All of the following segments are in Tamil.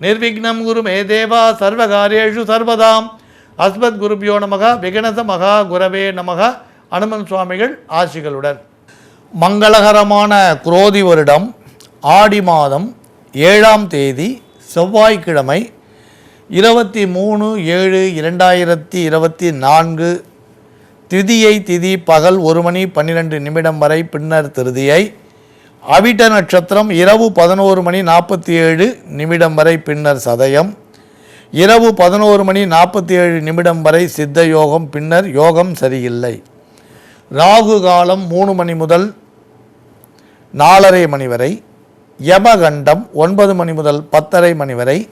நிர்விக்னம் குரு மே தேவா சர்வகாரியேஷு சர்வதாம். அஸ்மத் குருபியோ நமக விகணச மகா குரவே நமக. அனுமன் சுவாமிகள் ஆசிகளுடன். மங்களகரமான குரோதி வருடம் ஆடி மாதம் ஏழாம் தேதி செவ்வாய்க்கிழமை இருபத்தி மூணு ஏழு இரண்டாயிரத்தி இருபத்தி நான்கு திதியை திதி பகல் ஒரு மணி பன்னிரெண்டு நிமிடம் வரை பின்னர் திருதியை அவிட்ட நட்சத்திரம் இரவு பதினோரு மணி நாற்பத்தி ஏழு நிமிடம் வரை பின்னர் சதயம். இரவு பதினோரு மணி நாற்பத்தி ஏழு நிமிடம் வரை சித்த யோகம் பின்னர் யோகம் சரியில்லை. ராகு காலம் மூணு மணி முதல் நாலரை மணி வரை. யமகண்டம் ஒன்பது மணி முதல் பத்தரை மணி வரை.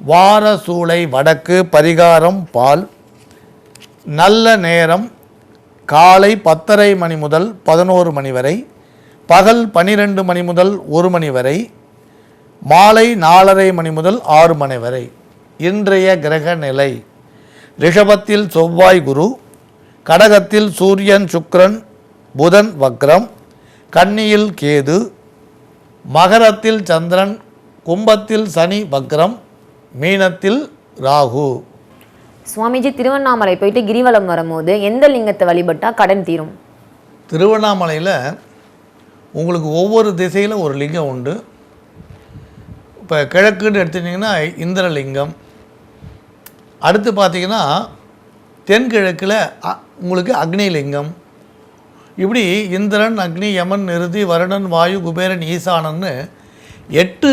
வார சூளை வடக்கு பரிகாரம் பால். நல்ல நேரம் காலை பத்தரை மணி முதல் பதினோரு மணி வரை. பகல் பனிரெண்டு மணி முதல் ஒரு மணி வரை மாலை நாலரை மணி முதல் ஆறு மணி வரை. இன்றைய கிரக நிலை ரிஷபத்தில் செவ்வாய் குரு கடகத்தில் சூரியன் சுக்கிரன் புதன் வக்ரம் கன்னியில் கேது மகரத்தில் சந்திரன் கும்பத்தில் சனி வக்ரம் மீனத்தில் ராகு. சுவாமிஜி திருவண்ணாமலை போயிட்டு கிரிவலம் வரும்போது எந்த லிங்கத்தை வழிபட்டா கடன் தீரும்? திருவண்ணாமலையில் உங்களுக்கு ஒவ்வொரு திசையில் ஒரு லிங்கம் உண்டு. இப்போ கிழக்குன்னு எடுத்துட்டிங்கன்னா இந்திரலிங்கம். அடுத்து பார்த்தீங்கன்னா தென்கிழக்கில் அ- உங்களுக்கு அக்னிலிங்கம். இப்படி இந்திரன் அக்னி யமன் நிருதி வருணன் வாயு குபேரன் ஈசானன்னு எட்டு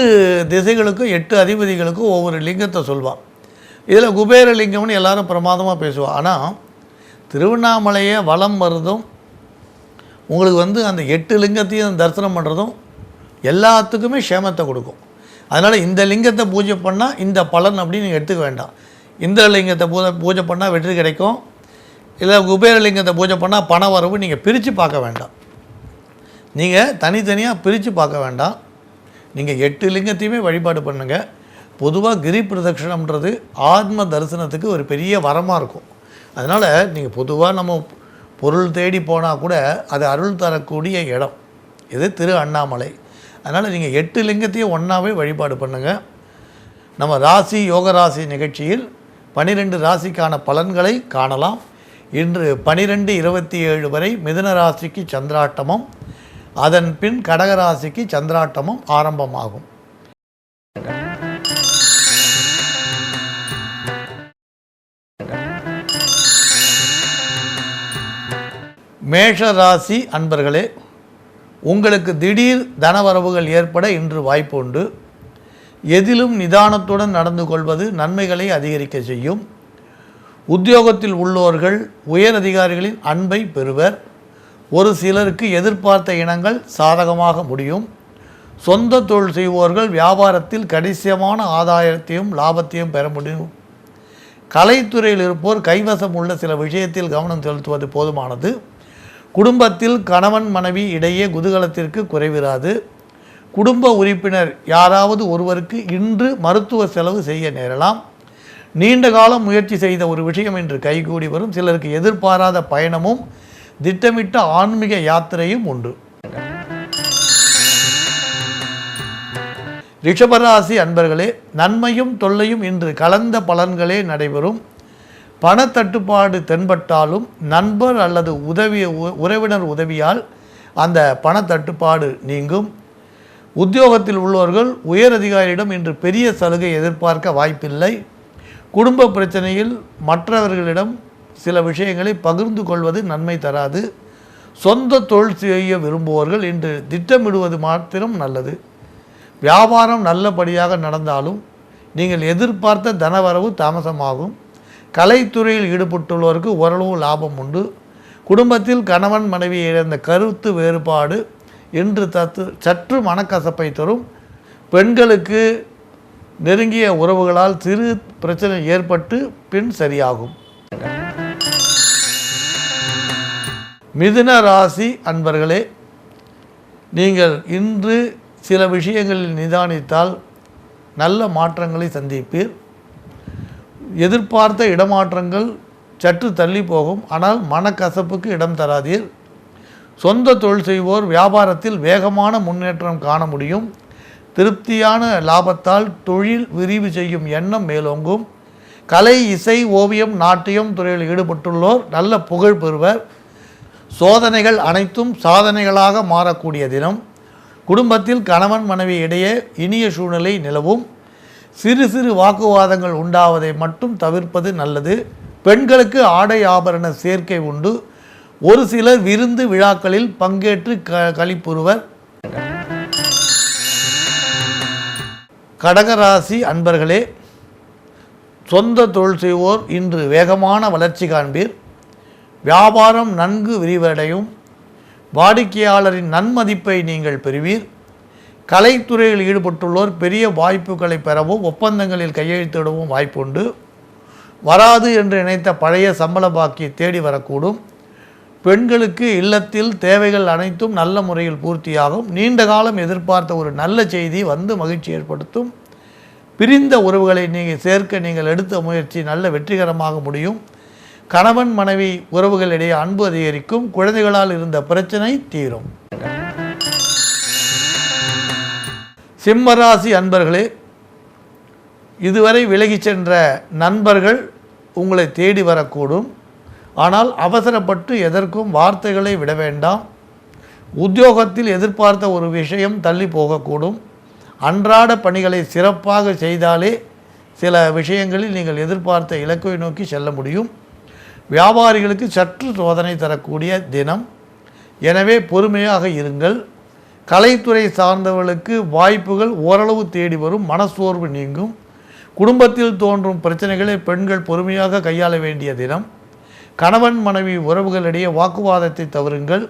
திசைகளுக்கும் எட்டு அதிபதிகளுக்கும் ஒவ்வொரு லிங்கத்தை சொல்வான். இதில் குபேர லிங்கம்னு எல்லாரும் பிரமாதமாக பேசுவாள் ஆனால் திருவண்ணாமலையை வலம் வருதும் உங்களுக்கு வந்து அந்த எட்டு லிங்கத்தையும் தரிசனம் பண்ணுறதும் எல்லாத்துக்குமே க்ஷேமத்தை கொடுக்கும். அதனால் இந்த லிங்கத்தை பூஜை பண்ணால் இந்த பலன் அப்படின்னு நீங்கள் எடுத்துக்க வேண்டாம். இந்த லிங்கத்தை பூஜை பூஜை பண்ணால் வெற்றி கிடைக்கும். இல்லை குபேரலிங்கத்தை பூஜை பண்ணால் பண வரவு நீங்கள் பிரித்து பார்க்க வேண்டாம். நீங்கள் தனித்தனியாக பிரித்து பார்க்க வேண்டாம். நீங்கள் எட்டு லிங்கத்தையுமே வழிபாடு பண்ணுங்க. பொதுவாக கிரி பிரதட்சணம்ன்றது ஆத்ம தரிசனத்துக்கு ஒரு பெரிய வரமாக இருக்கும். அதனால் நீங்கள் பொதுவாக நம்ம பொருள் தேடி போனால் கூட அது அருள் தரக்கூடிய இடம். இது திரு அண்ணாமலை. அதனால் நீங்கள் எட்டு லிங்கத்தையும் ஒன்றாவே வழிபாடு பண்ணுங்கள் நம்ம ராசி யோக ராசி நிகழ்ச்சியில் பனிரெண்டு ராசிக்கான பலன்களை காணலாம். இன்று பனிரெண்டு இருபத்தி ஏழு வரை மிதுன ராசிக்கு சந்திராட்டமும். அதன் பின் கடக ராசிக்கு சந்திராட்டமும் ஆரம்பமாகும். மேஷ ராசி அன்பர்களே உங்களுக்கு திடீர் தனவரவுகள் ஏற்பட இன்று வாய்ப்பு உண்டு. எதிலும் நிதானத்துடன் நடந்து கொள்வது நன்மைகளை அதிகரிக்க செய்யும். உத்தியோகத்தில் உள்ளோர்கள் உயர் அதிகாரிகளின் அன்பை பெறுவர். ஒரு சிலருக்கு எதிர்பார்த்த இனங்கள் சாதகமாக முடியும். சொந்த தொழில் செய்வோர்கள் வியாபாரத்தில் கணிசமான ஆதாயத்தையும் லாபத்தையும் பெற முடியும். கலைத்துறையில் இருப்போர் கைவசம் உள்ள சில விஷயத்தில் கவனம் செலுத்துவது போதுமானது. குடும்பத்தில் கணவன் மனைவி இடையே குதூகலத்திற்கு குறைவிராது. குடும்ப உறுப்பினர் யாராவது ஒருவருக்கு இன்று மருத்துவ செலவு செய்ய நேரலாம். நீண்ட காலம் முயற்சி செய்த ஒரு விஷயம் இன்று கைகூடி வரும். சிலருக்கு எதிர்பாராத பயணமும் திட்டமிட்ட ஆன்மீக யாத்திரையும் உண்டு. ரிஷபராசி அன்பர்களே நன்மையும் தொல்லையும் இன்று கலந்த பலன்களே நடைபெறும். பணத்தட்டுப்பாடு தென்பட்டாலும் நண்பர் அல்லது உதவி உ- உறவினர் உதவியால் அந்த பணத்தட்டுப்பாடு நீங்கும். உத்தியோகத்தில் உள்ளவர்கள் உயர் அதிகாரியிடம் இன்று பெரிய சலுகை எதிர்பார்க்க வாய்ப்பில்லை. குடும்ப பிரச்சனையில் மற்றவர்களிடம் சில விஷயங்களை பகிர்ந்து கொள்வது நன்மை தராது. சொந்த தொழில் செய்ய விரும்புவர்கள் இன்று திட்டமிடுவது மாத்திரம் நல்லது. வியாபாரம் நல்லபடியாக நடந்தாலும் நீங்கள் எதிர்பார்த்த தனவரவு தாமசமாகும். கலைத்துறையில் ஈடுபட்டுள்ளவருக்கு ஓரளவு லாபம் உண்டு. குடும்பத்தில் கணவன் மனைவி இழந்த கருத்து வேறுபாடு இன்று தத்து சற்று மனக்கசப்பை தரும். பெண்களுக்கு நெருங்கிய உறவுகளால் சிறு பிரச்சனை ஏற்பட்டு பின் சரியாகும். மிதுன ராசி அன்பர்களே நீங்கள் இன்று சில விஷயங்களில் நிதானித்தால் நல்ல மாற்றங்களை சந்திப்பீர். எதிர்பார்த்த இடமாற்றங்கள் சற்று தள்ளி போகும். ஆனால் மனக்கசப்புக்கு இடம் தராதீர். சொந்த தொழில் செய்வோர் வியாபாரத்தில் வேகமான முன்னேற்றம் காண முடியும். திருப்தியான லாபத்தால் தொழில் விரிவு செய்யும் எண்ணம் மேலோங்கும். கலை இசை ஓவியம் நாட்டியம் துறையில் ஈடுபட்டுள்ளோர் நல்ல புகழ் பெறுவர். சோதனைகள் அனைத்தும் சாதனைகளாக மாறக்கூடிய தினம். குடும்பத்தில் கணவன் மனைவி இடையே இனிய சூழ்நிலை நிலவும். சிறு சிறு வாக்குவாதங்கள் உண்டாவதை மட்டும் தவிர்ப்பது நல்லது. பெண்களுக்கு ஆடை ஆபரண சேர்க்கை உண்டு. ஒரு சிலர் விருந்து விழாக்களில் பங்கேற்று க கழிப்புறுவர் கடகராசி அன்பர்களே சொந்த தொழில் செய்வோர் இன்று வேகமான வளர்ச்சி காண்பீர். வியாபாரம் நன்கு விரிவடையும். வாடிக்கையாளரின் நன்மதிப்பை நீங்கள் பெறுவீர். கலைத்துறையில் ஈடுபட்டுள்ளோர் பெரிய வாய்ப்புகளை பெறவும் ஒப்பந்தங்களில் கையெழுத்திடவும் வாய்ப்புண்டு. வராது என்று நினைத்த பழைய சம்பள பாக்கி தேடி வரக்கூடும். பெண்களுக்கு இல்லத்தில் தேவைகள் அனைத்தும் நல்ல முறையில் பூர்த்தியாகும். நீண்ட காலம் எதிர்பார்த்த ஒரு நல்ல செய்தி வந்து மகிழ்ச்சி ஏற்படுத்தும். பிரிந்த உறவுகளை நீங்கள் சேர்க்க நீங்கள் எடுத்த முயற்சி நல்ல வெற்றிகரமாக முடியும். கணவன் மனைவி உறவுகளிடையே அன்பு அதிகரிக்கும். குழந்தைகளால் இருந்த பிரச்சனை தீரும். சிம்மராசி அன்பர்களே இதுவரை விலகிச் சென்ற நண்பர்கள் உங்களை தேடி வரக்கூடும். ஆனால் அவசரப்பட்டு எதற்கும் வார்த்தைகளை விட வேண்டாம். உத்தியோகத்தில் எதிர்பார்த்த ஒரு விஷயம் தள்ளி போகக்கூடும். அன்றாட பணிகளை சிறப்பாக செய்தாலே சில விஷயங்களில் நீங்கள் எதிர்பார்த்த இலக்கை நோக்கி செல்ல முடியும். வியாபாரிகளுக்கு சற்று சோதனை தரக்கூடிய தினம். எனவே பொறுமையாக இருங்கள். கலைத்துறை சார்ந்தவர்களுக்கு வாய்ப்புகள் ஓரளவு தேடி வரும் மனசோர்வு நீங்கும். குடும்பத்தில் தோன்றும் பிரச்சனைகளை பெண்கள் பொறுமையாக கையாள வேண்டிய தினம். கணவன் மனைவி உறவுகளிடையே வாக்குவாதத்தை தவறுங்கள்.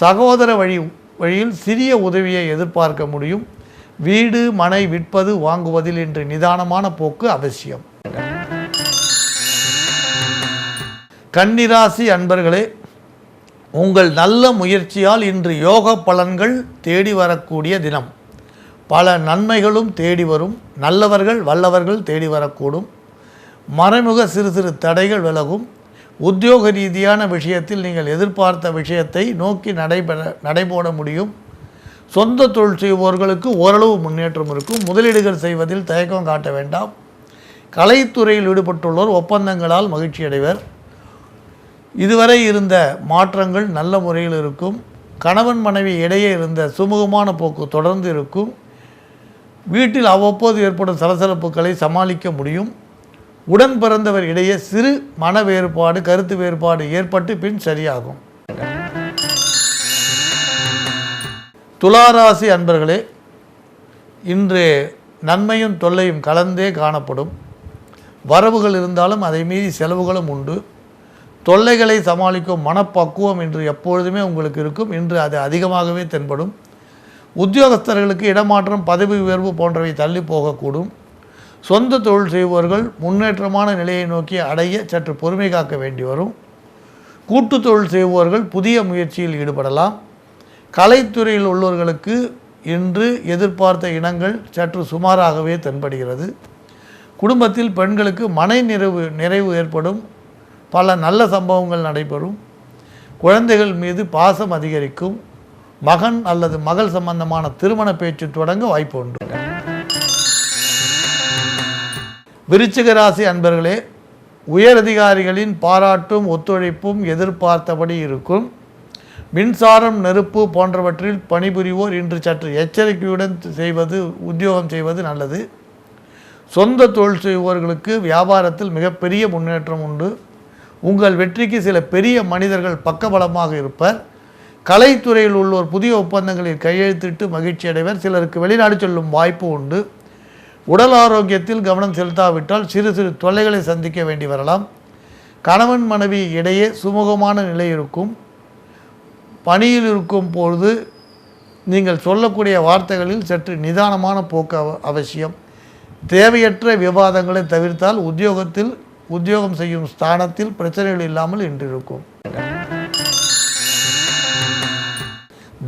சகோதர வழி வழியில் சிறிய உதவியை எதிர்பார்க்க முடியும். வீடு மனை விற்பது வாங்குவதில் இன்று நிதானமான போக்கு அவசியம். கன்னிராசி அன்பர்களே உங்கள் நல்ல முயற்சியால் இன்று யோக பலன்கள் தேடி வரக்கூடிய தினம். பல நன்மைகளும் தேடி வரும். நல்லவர்கள் வல்லவர்கள் தேடி வரக்கூடும். மறைமுக சிறு சிறு தடைகள் விலகும். உத்தியோக ரீதியான விஷயத்தில் நீங்கள் எதிர்பார்த்த விஷயத்தை நோக்கி நடைபெற நடைபோட முடியும். சொந்த தொழில் செய்வோர்களுக்கு ஓரளவு முன்னேற்றம் இருக்கும். முதலீடுகள் செய்வதில் தயக்கம் காட்ட வேண்டாம். கலைத்துறையில் ஈடுபட்டுள்ளோர் ஒப்பந்தங்களால் மகிழ்ச்சி அடைவர் இதுவரை இருந்த மாற்றங்கள் நல்ல முறையில் இருக்கும். கணவன் மனைவி இடையே இருந்த சுமூகமான போக்கு தொடர்ந்து இருக்கும். வீட்டில் அவ்வப்போது ஏற்படும் சலசலப்புகளை சமாளிக்க முடியும். உடன் பிறந்தவர் இடையே சிறு மன வேறுபாடு கருத்து வேறுபாடு ஏற்பட்டு பின் சரியாகும். துளாராசி அன்பர்களே இன்று நன்மையும் தொல்லையும் கலந்தே காணப்படும். வரவுகள் இருந்தாலும் அதை மீறி செலவுகளும் உண்டு. தொல்லைகளை சமாளிக்கும் மனப்பக்குவம் இன்று எப்பொழுதுமே உங்களுக்கு இருக்கும். இன்று அது அதிகமாகவே தென்படும். உத்தியோகஸ்தர்களுக்கு இடமாற்றம் பதவி உயர்வு போன்றவை தள்ளி போகக்கூடும். சொந்த தொழில் செய்பவர்கள் முன்னேற்றமான நிலையை நோக்கி அடைய சற்று பொறுமை காக்க வேண்டி வரும். கூட்டு தொழில் செய்பவர்கள் புதிய முயற்சியில் ஈடுபடலாம். கலைத்துறையில் உள்ளவர்களுக்கு இன்று எதிர்பார்த்த இனங்கள் சற்று சுமாராகவே தென்படுகிறது. குடும்பத்தில் பெண்களுக்கு மனை நிறைவு நிறைவு ஏற்படும். பல நல்ல சம்பவங்கள் நடைபெறும். குழந்தைகள் மீது பாசம் அதிகரிக்கும். மகன் அல்லது மகள் சம்பந்தமான திருமண பேச்சு தொடங்க வாய்ப்பு உண்டு. விருச்சிக ராசி அன்பர்களே உயரதிகாரிகளின் பாராட்டும் ஒத்துழைப்பும் எதிர்பார்த்தபடி இருக்கும். மின்சாரம் நெருப்பு போன்றவற்றில் பணிபுரிவோர் இன்று சற்று எச்சரிக்கையுடன் செய்வது உத்தியோகம் செய்வது நல்லது. சொந்த தொழில் செய்வோர்களுக்கு வியாபாரத்தில் மிகப்பெரிய முன்னேற்றம் உண்டு. உங்கள் வெற்றிக்கு சில பெரிய மனிதர்கள் பக்கபலமாக இருப்பர். கலைத்துறையில் உள்ளோர் புதிய ஒப்பந்தங்களில் கையெழுத்திட்டு மகிழ்ச்சி அடைவர் சிலருக்கு வெளிநாடு செல்லும் வாய்ப்பு உண்டு. உடல் ஆரோக்கியத்தில் கவனம் செலுத்தாவிட்டால் சிறு சிறு தொல்லைகளை சந்திக்க வேண்டி வரலாம். கணவன் மனைவி இடையே சுமூகமான நிலை இருக்கும். பணியில் இருக்கும் பொழுது நீங்கள் சொல்லக்கூடிய வார்த்தைகளில் சற்று நிதானமான போக்கு அவ- அவசியம். தேவையற்ற விவாதங்களை தவிர்த்தால் உத்தியோகத்தில் உத்தியோகம் செய்யும் ஸ்தானத்தில் பிரச்சனைகள் இல்லாமல் இன்றிருக்கும்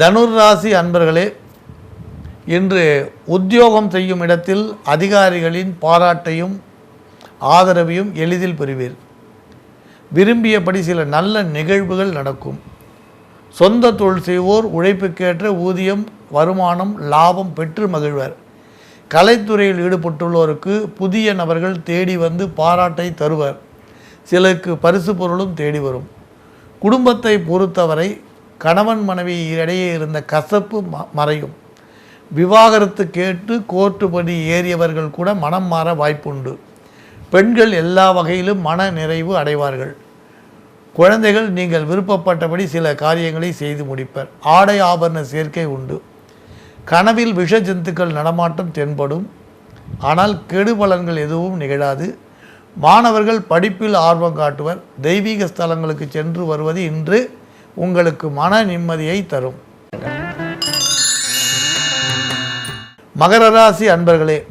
தனுர் ராசி அன்பர்களே இன்று உத்தியோகம் செய்யும் இடத்தில் அதிகாரிகளின் பாராட்டையும் ஆதரவையும் எளிதில் பெறுவீர். விரும்பியபடி சில நல்ல நிகழ்வுகள் நடக்கும். சொந்த தொழில் செய்வோர் உழைப்புக்கேற்ற ஊதியம் வருமானம் லாபம் பெற்று மகிழ்வர். கலைத்துறையில் ஈடுபட்டுள்ளோருக்கு புதிய நபர்கள் தேடி வந்து பாராட்டை தருவர். சிலருக்கு பரிசு பொருளும் தேடி வரும். குடும்பத்தை பொறுத்தவரை கணவன் மனைவி இடையே இருந்த கசப்பு ம- மறையும். விவாகரத்து கேட்டு கோர்ட்டுப்படி ஏறியவர்கள் கூட மனம் மாற வாய்ப்புண்டு. பெண்கள் எல்லா வகையிலும் மன நிறைவு அடைவார்கள். குழந்தைகள் நீங்கள் விருப்பப்பட்டபடி சில காரியங்களை செய்து முடிப்பர். ஆடை ஆபரண சேர்க்கை உண்டு. கனவில் விஷ ஜந்துக்கள் நடமாட்டம் தென்படும். ஆனால் கெடு பலன்கள் எதுவும் நிகழாது. மாணவர்கள் படிப்பில் ஆர்வம் காட்டுவர். தெய்வீக ஸ்தலங்களுக்கு சென்று வருவது இன்று உங்களுக்கு மன நிம்மதியை தரும். மகர ராசி அன்பர்களே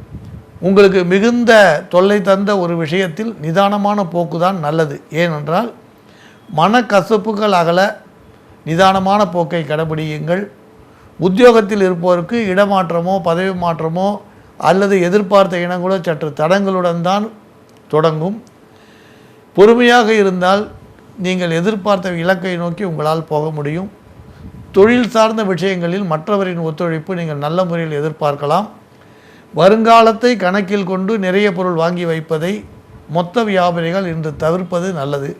உங்களுக்கு மிகுந்த தொல்லை தந்த ஒரு விஷயத்தில் நிதானமான போக்குதான் நல்லது. ஏனென்றால் மனக்கசப்புகள் அகல நிதானமான போக்கை கடைபிடியுங்கள். உத்தியோகத்தில் இருப்பவருக்கு இடமாற்றமோ பதவி மாற்றமோ அல்லது எதிர்பார்த்த இனங்களோ சற்று தடங்களுடன் தான் தொடங்கும். பொறுமையாக இருந்தால் நீங்கள் எதிர்பார்த்த இலக்கை நோக்கி உங்களால் போக முடியும். தொழில் சார்ந்த விஷயங்களில் மற்றவரின் ஒத்துழைப்பு நீங்கள் நல்ல முறையில் எதிர்பார்க்கலாம். வருங்காலத்தை கணக்கில் கொண்டு நிறைய பொருள் வாங்கி வைப்பதை மொத்த வியாபாரிகள் இன்று தவிர்ப்பது நல்லது.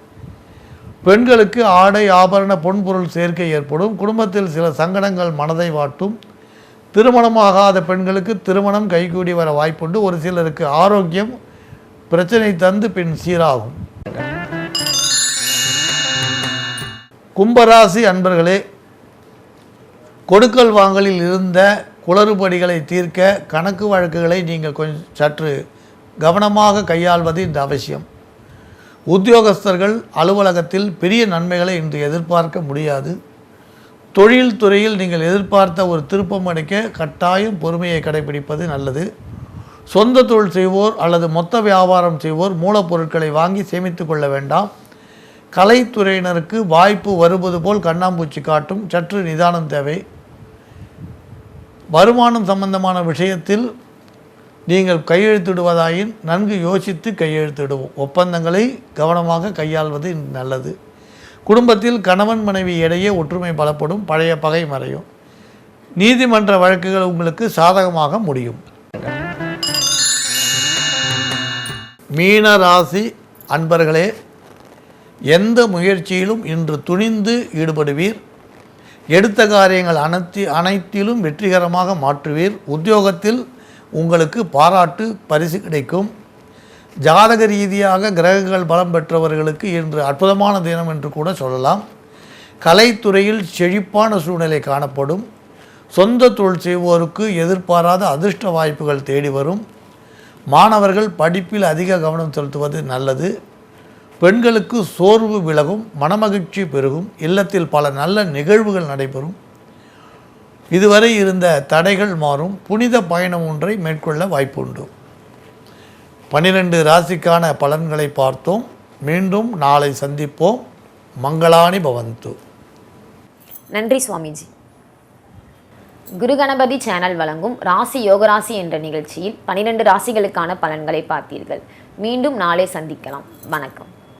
பெண்களுக்கு ஆடை ஆபரண பொன்பொருள் சேர்க்கை ஏற்படும். குடும்பத்தில் சில சங்கடங்கள் மனதை வாட்டும். திருமணமாகாத பெண்களுக்கு திருமணம் கைகூடி வர வாய்ப்புண்டு. ஒரு சிலருக்கு ஆரோக்கியம் பிரச்சனை தந்து பின் சீராகும். கும்பராசி அன்பர்களே கொடுக்கல் வாங்கலில் இருந்த குளறுபடிகளை தீர்க்க கணக்கு வழக்குகளை நீங்கள் கொஞ்சம் சற்று கவனமாக கையாள்வது இந்த அவசியம். உத்தியோகஸ்தர்கள் அலுவலகத்தில் பெரிய நன்மைகளை இன்று எதிர்பார்க்க முடியாது. தொழில் துறையில் நீங்கள் எதிர்பார்த்த ஒரு திருப்பம் அடைக்க கட்டாயம் பொறுமையை கடைபிடிப்பது நல்லது. சொந்த தொழில் செய்வோர் அல்லது மொத்த வியாபாரம் செய்வோர் மூலப்பொருட்களை வாங்கி சேமித்து கொள்ள வேண்டாம். கலைத்துறையினருக்கு வாய்ப்பு வருவது போல் கண்ணாம்பூச்சி காட்டும் சற்று நிதானம் தேவை. வருமானம் சம்பந்தமான விஷயத்தில் நீங்கள் கையெழுத்திடுவதாயின் நன்கு யோசித்து கையெழுத்திடுவோம். ஒப்பந்தங்களை கவனமாக கையாள்வது நல்லது. குடும்பத்தில் கணவன் மனைவி இடையே ஒற்றுமை பலப்படும். பழைய பகை மறையும். நீதிமன்ற வழக்குகள் உங்களுக்கு சாதகமாக முடியும். மீன ராசி அன்பர்களே எந்த முயற்சியிலும் இன்று துணிந்து ஈடுபடுவீர். எடுத்த காரியங்கள் அனைத்தி அனைத்திலும் வெற்றிகரமாக மாற்றுவீர். உத்தியோகத்தில் உங்களுக்கு பாராட்டு பரிசு கிடைக்கும். ஜாதக ரீதியாக கிரகங்கள் பலம் பெற்றவர்களுக்கு இன்று அற்புதமான தினம் என்று கூட சொல்லலாம். கலைத்துறையில் செழிப்பான சூழ்நிலை காணப்படும். சொந்த தொழில் செய்வோருக்கு எதிர்பாராத அதிர்ஷ்ட வாய்ப்புகள் தேடி வரும். மாணவர்கள் படிப்பில் அதிக கவனம் செலுத்துவது நல்லது. பெண்களுக்கு சோர்வு விலகும் மனமகிழ்ச்சி பெருகும். இல்லத்தில் பல நல்ல நிகழ்வுகள் நடைபெறும். இதுவரை இருந்த தடைகள் மாறும். புனித பயணம் ஒன்றை மேற்கொள்ள வாய்ப்புண்டு. பனிரெண்டு ராசிக்கான பலன்களை பார்த்தோம். மீண்டும் நாளை சந்திப்போம். மங்களானி பவந்து. நன்றி சுவாமிஜி. குரு கணபதி சேனல் வழங்கும் ராசி யோகராசி என்ற நிகழ்ச்சியில் பனிரெண்டு ராசிகளுக்கான பலன்களை பார்த்தீர்கள். மீண்டும் நாளை சந்திக்கலாம். வணக்கம்.